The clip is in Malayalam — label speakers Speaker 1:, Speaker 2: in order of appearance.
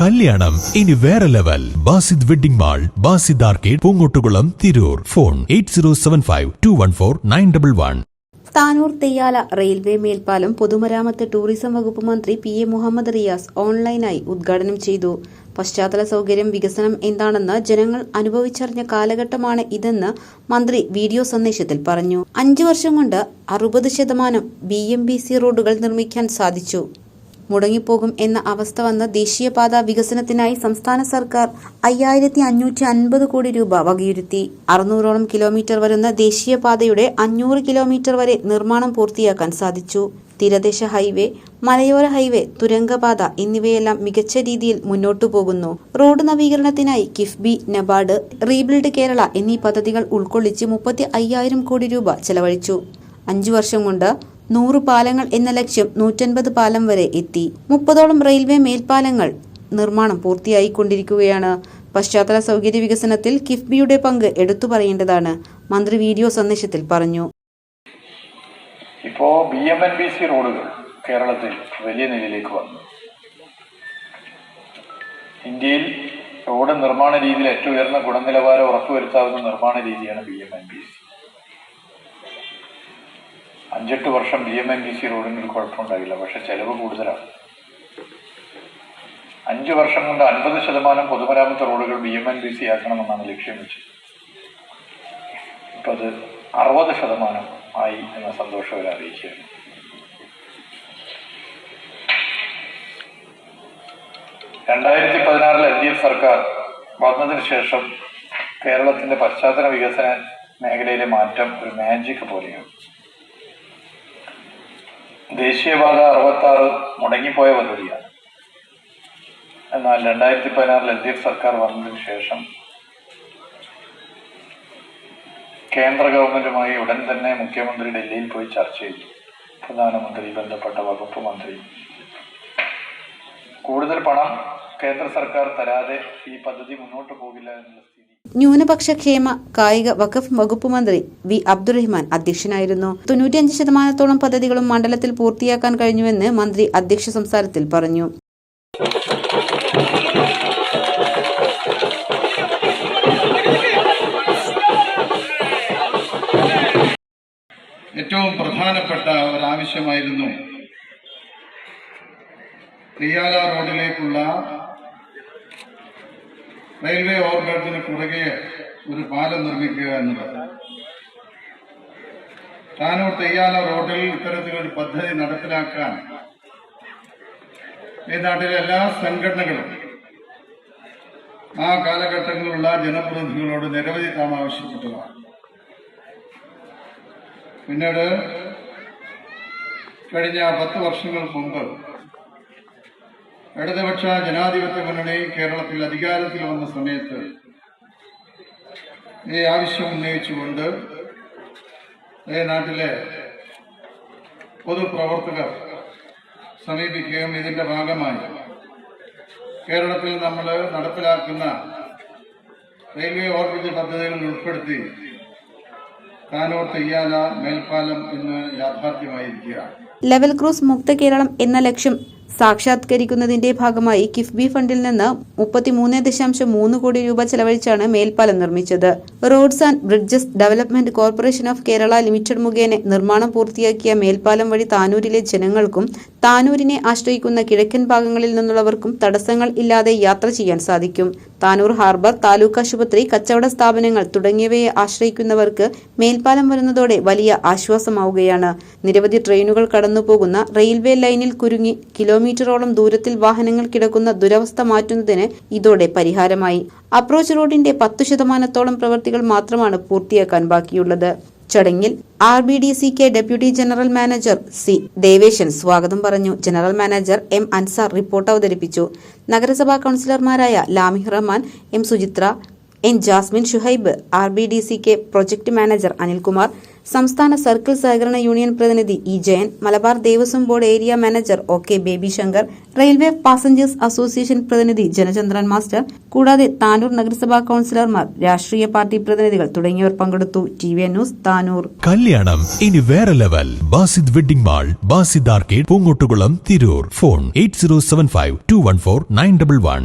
Speaker 1: കല്യാണം. ഇനി വേറെ level. Basid wedding mall Basid arcade Poongottukulam Tirur. Phone eight zero seven five two one four nine double one.
Speaker 2: Tanur Theyyala railway മേൽപ്പാലം പൊതുമരാമത്ത് ടൂറിസം വകുപ്പ് മന്ത്രി പി എ മുഹമ്മദ് റിയാസ് ഓൺലൈനായി ഉദ്ഘാടനം ചെയ്തു. പശ്ചാത്തല സൗകര്യം വികസനം എന്താണെന്ന് ജനങ്ങൾ അനുഭവിച്ചറിഞ്ഞ കാലഘട്ടമാണ് ഇതെന്ന് മന്ത്രി വീഡിയോ സന്ദേശത്തിൽ പറഞ്ഞു. അഞ്ചു വർഷം കൊണ്ട് അറുപത് ശതമാനം ബി റോഡുകൾ നിർമ്മിക്കാൻ സാധിച്ചു. മുടങ്ങിപ്പോകും എന്ന അവസ്ഥ വന്ന ദേശീയപാത വികസനത്തിനായി സംസ്ഥാന സർക്കാർ അയ്യായിരത്തി അഞ്ഞൂറ്റി അൻപത് കോടി രൂപ വകയിരുത്തി. അറുന്നൂറോളം കിലോമീറ്റർ വരുന്ന ദേശീയപാതയുടെ അഞ്ഞൂറ് കിലോമീറ്റർ വരെ നിർമ്മാണം പൂർത്തിയാക്കാൻ സാധിച്ചു. തീരദേശ ഹൈവേ മലയോര ഹൈവേ തുരങ്കപാത എന്നിവയെല്ലാം മികച്ച രീതിയിൽ മുന്നോട്ടു പോകുന്നു. റോഡ് നവീകരണത്തിനായി കിഫ്ബി നബാർഡ് റീബിൽഡ് കേരള എന്നീ പദ്ധതികൾ ഉൾക്കൊള്ളിച്ച് മുപ്പത്തി അയ്യായിരം കോടി രൂപ ചെലവഴിച്ചു. അഞ്ചു വർഷം കൊണ്ട് നൂറ് പാലങ്ങൾ എന്ന ലക്ഷ്യം നൂറ്റൻപത് പാലം വരെ എത്തി. മുപ്പതോളം റെയിൽവേ മേൽപ്പാലങ്ങൾ നിർമ്മാണം പൂർത്തിയായിക്കൊണ്ടിരിക്കുകയാണ്. പശ്ചാത്തല സൗകര്യ വികസനത്തിൽ കിഫ്ബിയുടെ പങ്ക് എടുത്തു പറയേണ്ടതാണ് മന്ത്രി വീഡിയോ സന്ദേശത്തിൽ പറഞ്ഞു.
Speaker 3: ഇപ്പോൾ B M N B C റോഡുകൾ കേരളത്തിൽ വലിയ നിലയിലേക്ക് വന്നു. ഇന്ത്യയിൽ റോഡ് നിർമ്മാണ രീതിയിൽ ഏറ്റവും ഉയർന്ന ഗുണനിലവാരം ഉറപ്പുവരുത്താവുന്ന നിർമ്മാണ രീതിയാണ് ബി എം എൻ ബി. അഞ്ചെട്ട് വർഷം B M N B C റോഡിന് ഒരു കുഴപ്പമുണ്ടായില്ല പക്ഷെ ചെലവ് കൂടുതലാണ്. അഞ്ച് വർഷം കൊണ്ട് അൻപത് ശതമാനം പൊതുമരാമത്ത് റോഡുകൾ B M N B C ആക്കണമെന്നാണ് ലക്ഷ്യം വെച്ചത്. ഇപ്പം അത് അറുപത് ശതമാനം ആയി എന്ന സന്തോഷം അവർ അറിയിക്കുകയാണ്. രണ്ടായിരത്തി പതിനാറിൽ എൽ ഡി എഫ് സർക്കാർ വന്നതിന് ശേഷം കേരളത്തിന്റെ പശ്ചാത്തല വികസന മേഖലയിലെ മാറ്റം ഒരു മാജിക് പോലെയാണ്. ദേശീയപാത അറുപത്തി ആറ് മുടങ്ങിപ്പോയ പദ്ധതിയാണ്. എന്നാൽ രണ്ടായിരത്തി പതിനാറിൽ എൽ ഡി എഫ് സർക്കാർ വന്നതിന് ശേഷം കേന്ദ്ര ഗവൺമെന്റുമായി ഉടൻ തന്നെ മുഖ്യമന്ത്രി ഡൽഹിയിൽ പോയി ചർച്ച ചെയ്തു. പ്രധാനമന്ത്രി ബന്ധപ്പെട്ട വകുപ്പ് മന്ത്രി. കൂടുതൽ പണം കേന്ദ്ര സർക്കാർ തരാതെ ഈ പദ്ധതി മുന്നോട്ട് പോകില്ല എന്നുള്ള സ്ഥിതി
Speaker 2: ന്യൂനപക്ഷ ക്ഷേമ കായിക വഖഫ് വകുപ്പ് മന്ത്രി വി അബ്ദുറഹ്മാൻ അധ്യക്ഷനായിരുന്നു. തൊണ്ണൂറ്റിയഞ്ച് ശതമാനത്തോളം പദ്ധതികളും മണ്ഡലത്തിൽ പൂർത്തിയാക്കാൻ കഴിഞ്ഞുവെന്ന് മന്ത്രി അധ്യക്ഷ സംസാരത്തിൽ പറഞ്ഞു.
Speaker 4: ഏറ്റവും പ്രധാനപ്പെട്ട ഒരാവശ്യമായിരുന്നു. റിയാല റോഡിലേക്കുള്ള റെയിൽവേ ഓവർബ്രിഡ്ജിന് കുറുകെ ഒരു പാലം നിർമ്മിക്കുക എന്നുള്ളത്. താനൂർ തെയ്യാല റോഡിൽ ഇത്തരത്തിലൊരു പദ്ധതി നടപ്പിലാക്കാൻ ഈ നാട്ടിലെ എല്ലാ സംഘടനകളും ആ കാലഘട്ടങ്ങളിലുള്ള ജനപ്രതിനിധികളോട് നിരവധി തവണ ആവശ്യപ്പെട്ടതാണ്. പിന്നീട് കഴിഞ്ഞ പത്ത് വർഷങ്ങൾക്ക് മുമ്പ് ഇടതുപക്ഷ ജനാധിപത്യ മുന്നണി കേരളത്തിൽ അധികാരത്തിൽ വന്ന സമയത്ത് ഈ ആവശ്യം ഉന്നയിച്ചുകൊണ്ട് ഈ നാട്ടിലെ പൊതുപ്രവർത്തകർ സമീപിക്കുകയും ഇതിന്റെ ഭാഗമായി കേരളത്തിൽ നമ്മൾ നടപ്പിലാക്കുന്ന റെയിൽവേ ഓർബിറ്റ് പദ്ധതികൾ ഉൾപ്പെടുത്തി താനൂർ തെയ്യാല മേൽപ്പാലം ഇന്ന് യാഥാർത്ഥ്യമായിരിക്കുകയാണ്.
Speaker 2: ലെവൽ ക്രൂസ് മുക്ത കേരളം എന്ന ലക്ഷ്യം സാക്ഷാത്കരിക്കുന്നതിന്റെ ഭാഗമായി കിഫ്ബി ഫണ്ടിൽ നിന്ന് മുപ്പത്തിമൂന്ന് ദശാംശം മൂന്ന് കോടി രൂപ ചെലവഴിച്ചാണ് മേൽപ്പാലം നിർമ്മിച്ചത്. Roads and bridges development corporation of Kerala limited മുഖേന നിർമ്മാണം പൂർത്തിയാക്കിയ മേൽപ്പാലം വഴി താനൂരിലെ ജനങ്ങൾക്കും താനൂരിനെ ആശ്രയിക്കുന്ന കിഴക്കൻ ഭാഗങ്ങളിൽ നിന്നുള്ളവർക്കും തടസ്സങ്ങൾ ഇല്ലാതെ യാത്ര ചെയ്യാൻ സാധിക്കും. താനൂർ ഹാർബർ താലൂക്ക് ആശുപത്രി കച്ചവട സ്ഥാപനങ്ങൾ തുടങ്ങിയവയെ ആശ്രയിക്കുന്നവർക്ക് മേൽപ്പാലം വരുന്നതോടെ വലിയ ആശ്വാസമാവുകയാണ്. നിരവധി ട്രെയിനുകൾ കടന്നുപോകുന്ന റെയിൽവേ ലൈനിൽ കുരുങ്ങി കിലോമീറ്ററോളം ദൂരത്തിൽ വാഹനങ്ങൾ കിടക്കുന്ന ദുരവസ്ഥ മാറ്റുന്നതിന് ഇതോടെ പരിഹാരമായി. അപ്രോച്ച് റോഡിന്റെ പത്തു ശതമാനത്തോളം പ്രവൃത്തികൾ മാത്രമാണ് പൂർത്തിയാക്കാൻ ബാക്കിയുള്ളത്. ചടങ്ങിൽ R B D C K deputy general manager C Deveshan സ്വാഗതം പറഞ്ഞു. General manager M Ansar report അവതരിപ്പിച്ചു. നഗരസഭാ കൗൺസിലർമാരായ Lamih Rahman M Suchitra N Jasmin Shuhaib R B D C K project manager Anilkumar സംസ്ഥാന സർക്കിൾ സഹകരണ യൂണിയൻ പ്രതിനിധി E Jayan Malabar Devaswom board area manager O K Baby Shankar railway passengers association പ്രതിനിധി ജനചന്ദ്രൻ മാസ്റ്റർ കൂടാതെ താനൂർ നഗരസഭാ കൌൺസിലർമാർ രാഷ്ട്രീയ പാർട്ടി പ്രതിനിധികൾ തുടങ്ങിയവർ പങ്കെടുത്തു. T V news Tanur.
Speaker 1: കല്യാണം ഇനി വേറെ level. Basid wedding mall Basid arcade Poongottukulam Tirur. Phone eight zero seven five two one four nine double one.